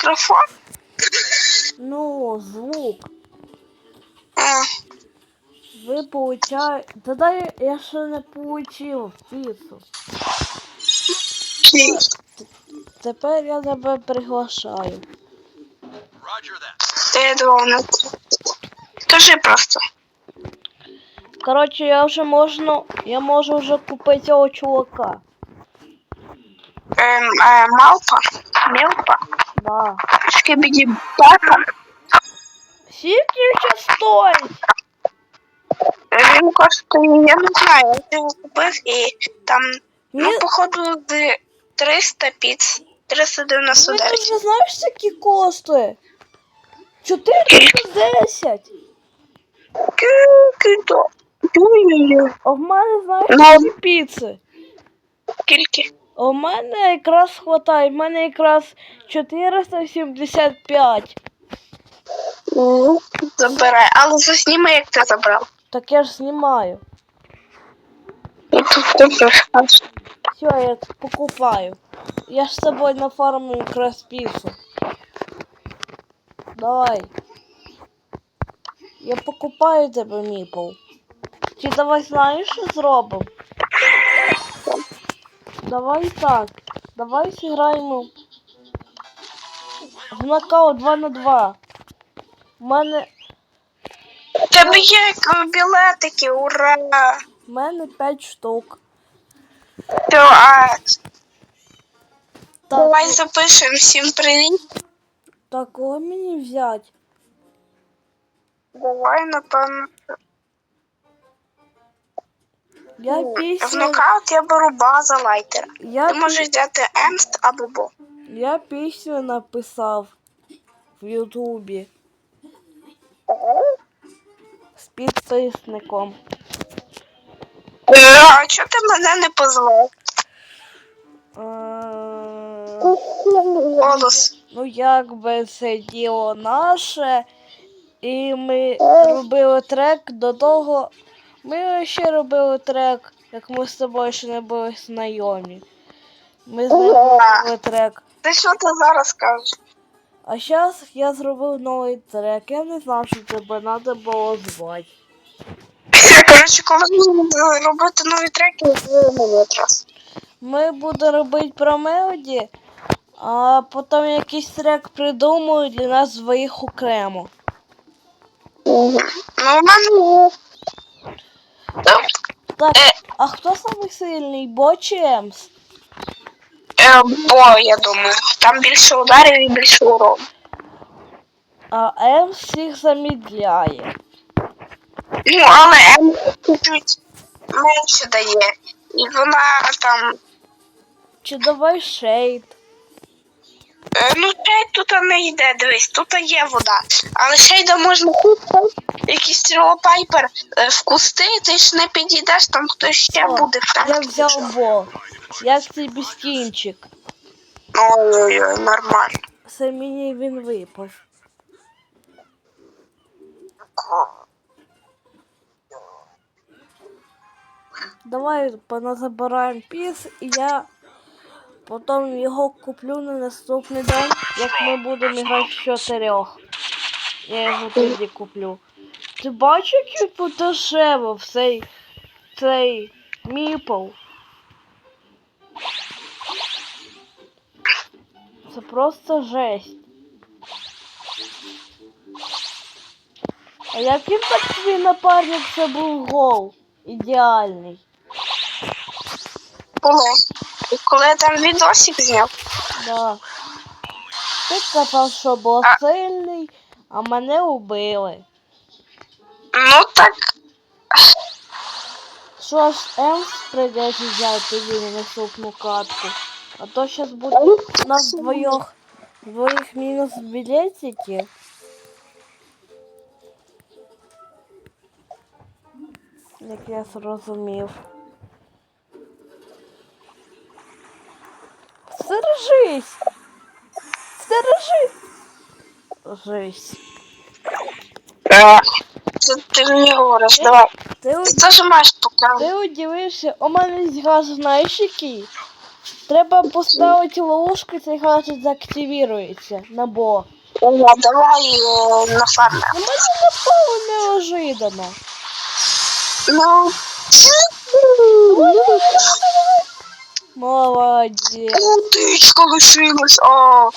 мікрофон? Ну, звук. А, Ви получаєте. Тоді я- я ще не получив піцу. окей. Тепер я тебе приглашаю. That. Думав на. Скажи просто. Коротше, я вже можу. Я можу вже купити цього чувака. Ем, е, малпа? Мілпа? Да. Скибіді папа? Скільки ще стоїть? Він коштує, я не знаю, я його купив і там, ну, походу, 300 піц. ви 399. тут не знаєш, скільки коштує? 410. Кілько. Ой-ой-ой. А в мене знаєш Ну. скільки піци? Скільки? В мене якраз хватає, в мене якраз 475. Ну, забирай. Але засніми, як ти забрав. Так я ж знімаю. Тут ти. Все, я покупаю. Я ж з тобою нафармлю якраз піцу. Давай. Я покупаю тебе, Міпл. Чи давай знаєш, що зробимо? Давай так. Давай зіграємо в нокаут 2 на 2. У мене, У тебе є білетики, ура! в мене 5 штук. Так, давай запишемо всім привіт. так кого мені взяти? Давай, напевно. Я В пісню. нокаут я беру база лайтера. Я, Ти пі- можеш взяти Емст або Бо. я пісню написав в Ютубі з підписником. Е, А чого ти мене не позвав? Е, Голос. Ну, якби це діло наше, і ми робили трек до того. Ми ще робили трек, як ми з тобою ще не були знайомі. Ми з ним робили трек. Ти що ти зараз кажеш? А зараз я зробив новий трек. Я не знав, що тебе треба було звати. Коротше, коли ми будемо робити нові треки, мені якраз. Ми будемо робити про мелоді, а потім якийсь трек придумаю для нас двоїх окремо. Ну, у мене є. Так, Так, Е. а хто самий сильний? Бо чи Емс? е, Бо, я думаю. Там більше ударів і більше урону. А Емс всіх замідляє. Ну, але М чуть менше дає. І вона там. Чи давай шейд? Е, Ну, шейд тут не йде, дивись, тут є вода. Але шейда можна хутко, якийсь тріопайпер е, в кусти, ти ж не підійдеш, там хтось ще О, буде Я взяв бо. Як цей біскінчик. Ой-ой-ой, нормально. Це мені він випав. Давай поназабираємо піс і я потім його куплю на наступний день, як ми будемо грати в чотирьох. Я його тоді куплю. Ти бачиш, як він цей цей міпл? Це просто жесть. А яким так твій напарник це був гол? Ідеальний. Було. Коли я там відосик зняв, Да. Ти казав, що був А- сильний, а мене убили. ну так, Що ж, Емс прийдеться взяти тоді на наступну катку. А то зараз буде у нас двоїх, двоїх мінус білетики. Як я зрозумів. Стережись! Стережись! Жись. е, це ти мені говориш, давай. Ти, Ти теж маєш показати. ти удивишся, у мене є газ знаєш який? Треба поставити ловушку, цей гаджет заактивірується на бо. О, давай е, на фармер. На мене напало неожиданно. Ну, Молодець. Утичка лишилась. О,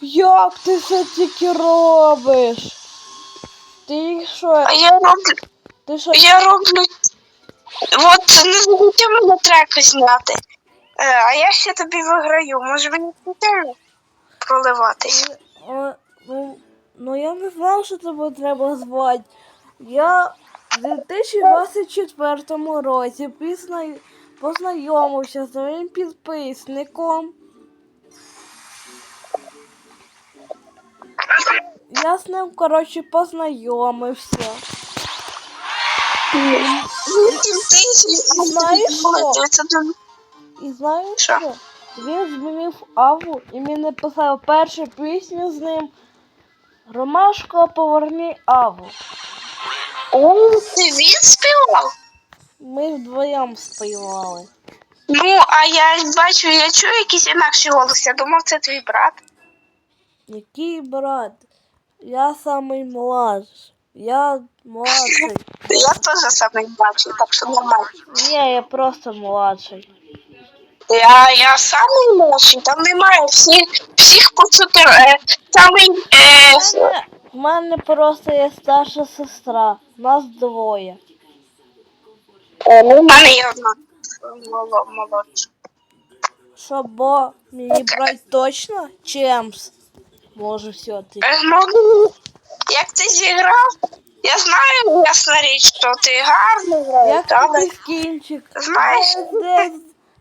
Як ти це тільки робиш? Ти що? а я роблю, Ти що? я роблю. От не забудьте мене трека зняти. Е, а я ще тобі виграю. Може мені не проливатись? О, ну, ну я не знав, що тебе треба звати. Я в 2024 році пізна... познайомився з своїм підписником. Я з ним, коротше, познайомився. Знаєш що? І знаєш Що? що? Він змінив аву і мені написав першу пісню з ним. Ромашко, поверни аву. О, він співав? Ми вдвоєм співали. Ну, а я бачу, я чую якийсь інакший голос. Я думав, це твій брат. Який брат? Я самий младший. Я младший. Я теж саме бачу, так що нормально. Ні, я просто младший. Я, я самий молодший, там немає всіх, всіх по чотири. Е, самий, е, в мене просто є старша сестра. Нас двоє. е, ну, в мене є одна моло- молодша. Що, бо мені брать точно Чемс? Може все-таки. Е, ну, як ти зіграв, я знаю, ясна річ, що ти гарно граєш, Як але ти скінчик? Знаєш- Де, де,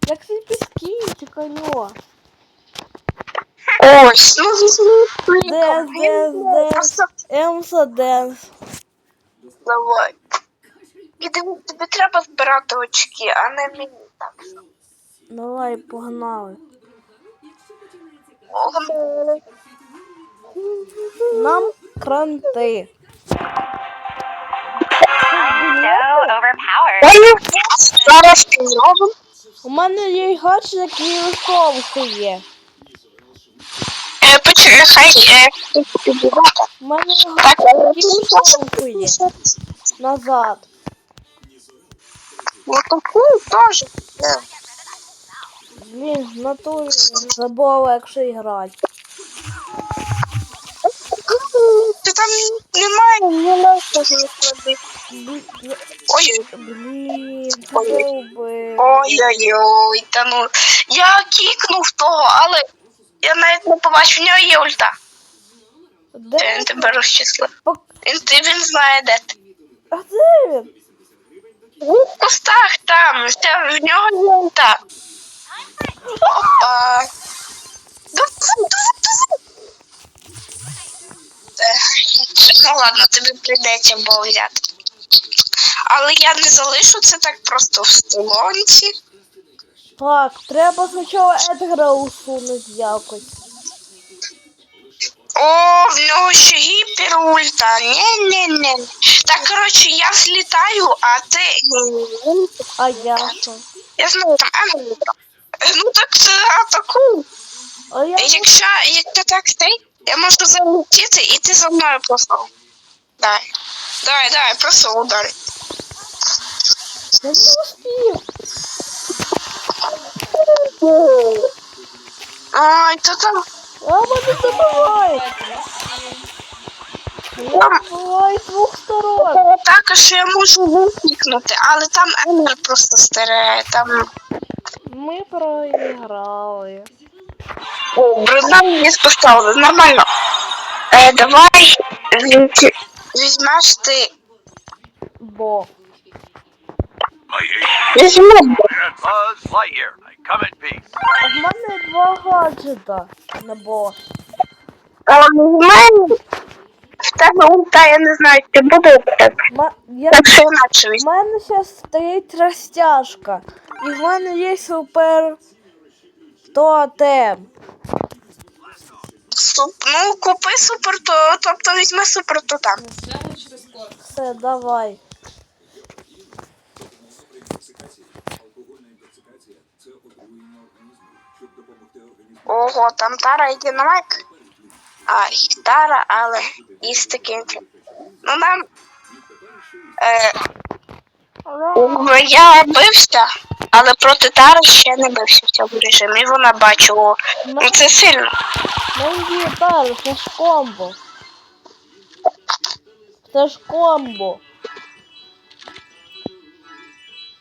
як ти скінчик, алло? ось, ну візьми Де, де, де? Просто Емса Денс. Давай. І тобі, тобі треба збирати очки, а не мені так. Давай, погнали. Погнали. Нам кранти. Зараз ти зробимо. У мене є гаджет, який виховує. Е, почекай, хай е. У мене є е, який виховує. Назад. Ну таку теж. Е, Блін, в натурі забула, як ще грати. Ти там немає, не можеш викладати. Блін, Ой, блін, ой-ой-ой, та ну. Я кікнув того, але я навіть не побачив, в нього є ульта. Де Він тебе розчислив. Він, він знає, де ти. А де він? В кустах там, це, в нього ульта. Опа. Давай, давай, давай. Ну ладно, тобі прийдеться бо взяти. Але я не залишу це так просто в столонці. Так, треба спочатку Едгара усунути якось. О, в нього ще гіперульта. Ні-ні-ні. Так, коротше, я злітаю, а ти. Ні-ні-ні. А я що? Я знаю там Енеліта. Ну так це атаку. А я Якщо як ти так стей, я можу залетіти і ти за мною просто. Давай. Давай, давай, просто ударь. не успів. Ай, то там. А мене забивають. там Буває з двох сторон. також я можу виникнути, але там Енер просто стере. Там. Ми проіграли. О, брудна мені поставили, нормально. Е, давай візь- візьмеш ти. Бо. Візьму. Buzz Lightyear. I come in peace. А в мене два гаджета на бо. А в мене в тебе ульта, я не знаю, чи буде в тебе. Ма- Я... Так що інакше У мене зараз стоїть розтяжка. І в мене є супер тотем. Суп, ну, купи супер, то, тобто візьми супер то там. Все, давай. Ого, там Тара і Дінамайк. А, і Тара, але і з таким. Ну нам. Е, я бився, але проти Тари ще не бився в цьому режимі. Вона бачила. Ну це сильно. Мені гітару, це ж комбо. Це ж комбо.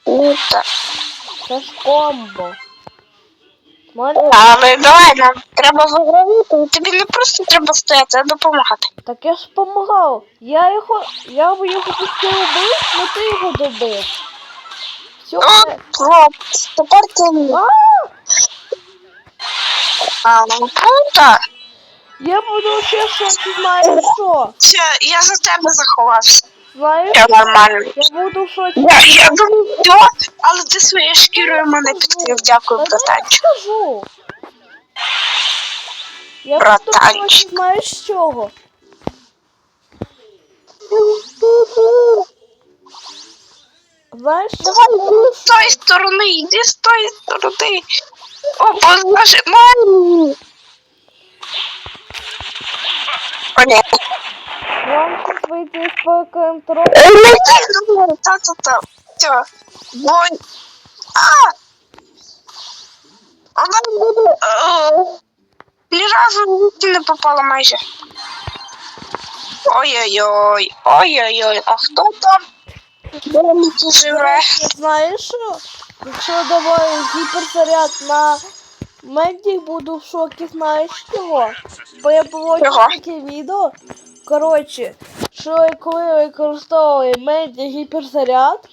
Ну, так. Це ж комбо. Може, Але давай нам треба вигравати. Тобі не просто треба стояти, а допомагати. так я ж допомагав. Я його. Я б його почти убив, але ти його добив. Все, О, хлопець, тепер ти а, А, ну круто. я буду ще щось знаю що. Все, я за тебе заховався. Я нормально. я буду. Я, я думаю, але ти своєю шкірою мене підкрив. Дякую, Та я скажу. Я Братанчик. знаєш з чого. Знаєш, Давай, йди з тої сторони, йди з тої сторони. О, боже, мамі. О, ні. Контролю. Не йди до мене, та-та-та. Все. Бой. А! Вона буде... е, Ні разу в руки не попала майже. Ой-ой-ой. Ой-ой-ой. А хто там? Домики живе. Знаєш що? Якщо давай гіперзаряд на медик, буду в шокі, знаєш чого? Бо я Чого? таке відео. Коротше, що коли використовує медик гіперзаряд,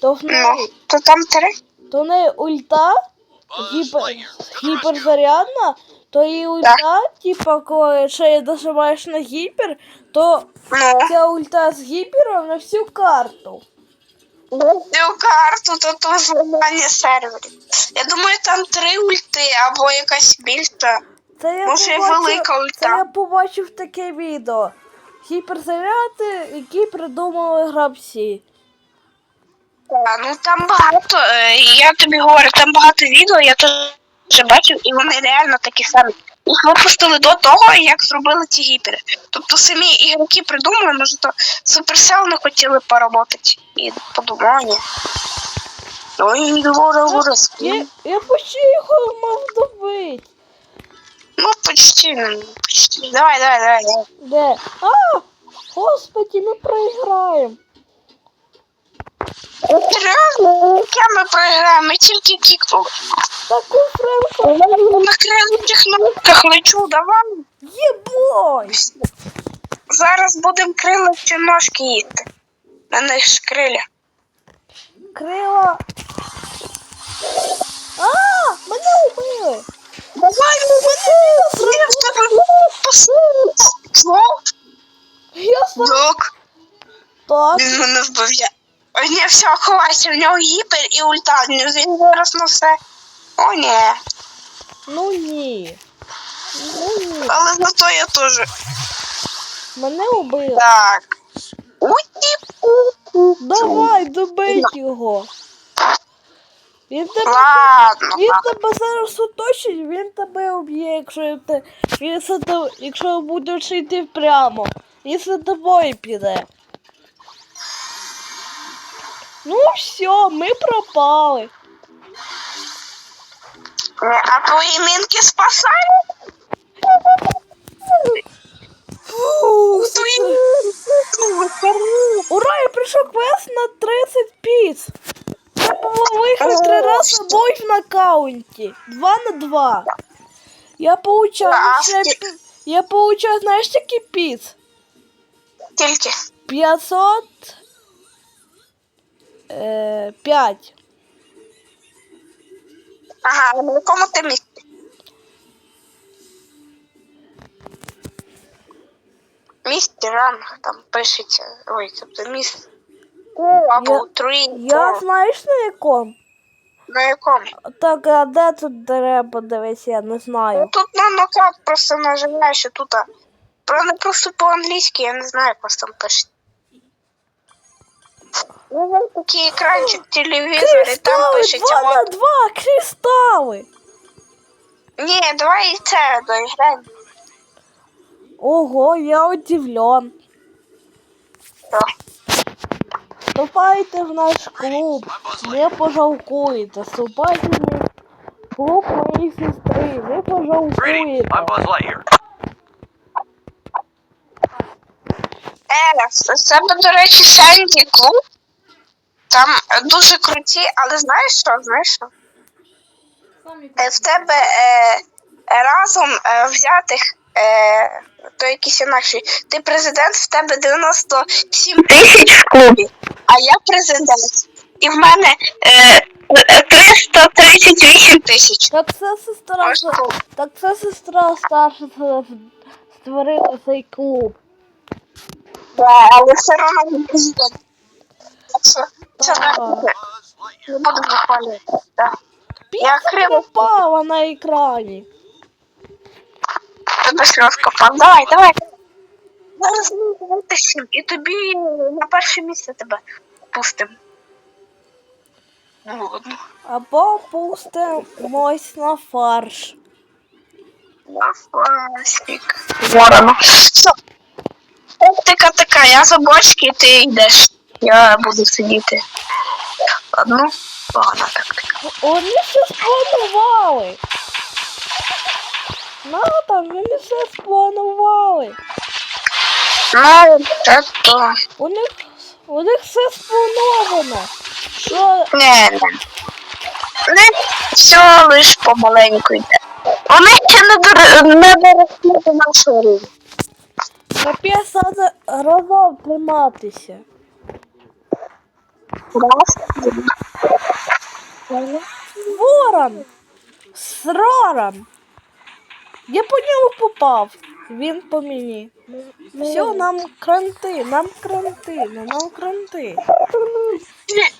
то в Ну, неї, то там три. то в неї ульта гіпер, гіперзарядна, то її ульта, типа, коли ще дожимаєш на гіпер, то Ну, ця ульта з гіпером на всю карту. цю карту, то то зламання серверів. Я думаю, там три ульти або якась більша. Це я, Може, побачив, велика ульта. це я побачив таке відео. Гіперзаряди, які придумали гравці. А, ну там багато, е, я тобі говорю, там багато відео, я теж бачив, і вони реально такі самі. Їх випустили до того, як зробили ці гіпери. Тобто самі ігроки придумали, може то Supercell не хотіли поработати. І подумали. Ой, говорю, говорю, Я, я почти його мав добити. Ну, почти, почти. Давай, давай, давай, давай. Де? А! Господи, ми проіграємо. Серйозно? Яке ми програємо? Ми тільки кікнули. Таку френку. На крилих кнопках лечу, давай. Єбой! Зараз будемо крилиці ножки їсти. На них ж криля. Крила. А! Мене убили! Давай, мене я в тебе посилку. Я сам Док, так. він мене вбив. Я- Ой, ні, все, ховайся, в нього гіпер і ульта. Ну, Він зараз на все. О, ні. Ну ні. Ну ні. Але зато я теж. Мене убили. Так. Давай, добить його. Він тебе, Ладно. він тебе зараз оточить, він тебе уб'є, якщо ти, він за якщо будеш йти прямо. Він за тобою піде. Ну все, ми пропали. А твої мінки спасають? Фу, Твої... Ура, я прийшов квест на 30 піц. Це було виграти три рази бой в нокаунті. Два на два. Я получав А, ще... скі- пі- Я получав, знаєш, скільки піц? Тільки. 500... Е, 5. Ага, а на якому ти місці? Місті ранг там пишеться. Ой, тобто Міст. Або три. Я знаєш на якому? На якому? Так, а де тут треба дивись, я не знаю. Ну тут на нокаут просто нажимаєш і тут. а, Про не просто по-англійськи, я не знаю, як вас там пишуть. Ну, такий екранчик телевізор, і там Кристали, пишеться. 2 на 2, кристали. Ні, давай це доіграємо. Ого, я удивлен. Що? Вступайте в наш клуб. Не пожалкуєте. Вступайте в наш клуб моєї сестри. Не пожалкуєте. Е, себе, до речі, Сенді клуб. Там дуже круті, але знаєш що? Знаєш що? Е, В тебе е, разом е, взятих, е, то якісь інакші. Ти президент, в тебе 97 тисяч в клубі, а я президент. І в мене е, е, 338 тисяч. Так це сестра. Ось клуб. Так це сестра старша створила цей клуб. Да, але все одно він президент. Так що це не не. Да. Я Піца криво пропала на екрані. тебе сльозка. Давай, давай. Зараз ми витащимо і тобі на перше місце тебе пустимо. Ну ладно. Або пустимось на фарш. Фастик. Ворона. Все. Тактика така, я за бочки, ти йдеш. Я буду сидіти. Ладно, погана тактика. Вони все спланували. Натан, вони все спланували. Ну, це то. У них, у них все сплановано. Що Не, не. Не все лиш помаленьку йде. Вони ще не дор- не доросли до нашого рівня. капець треба разом триматися. Ворон! З рором! Я по ньому попав. Він по мені. Все, нам кранти, нам кранти, ну, нам кранти.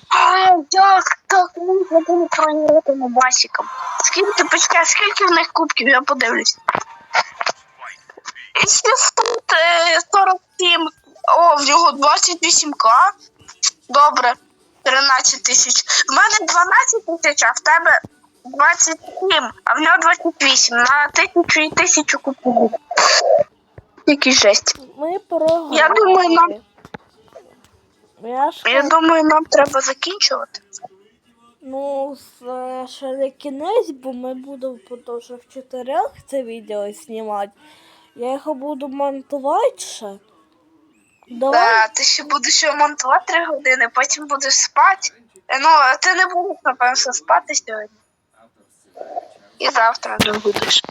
А, як так ми забули проіграти на басіком. Скільки, почекай, скільки в них кубків, я подивлюсь. Якщо тут е, 47, о, в нього 28к. Добре, 13 тисяч. В мене 12 тисяч, а в тебе 27, а в нього 28. На тисячу і тисячу кубків. Який жесть. Ми програли. Я думаю, нам- Я ж Я думаю, нам треба закінчувати. Ну, це ще не кінець, бо ми будемо потім в чотирьох це відео знімати. Я його буду монтувати ще. Давай. Да, ти ще будеш його монтувати 3 години, потім будеш спати. Е, Ну, ти не будеш, напевно, спати сьогодні. І завтра не будеш.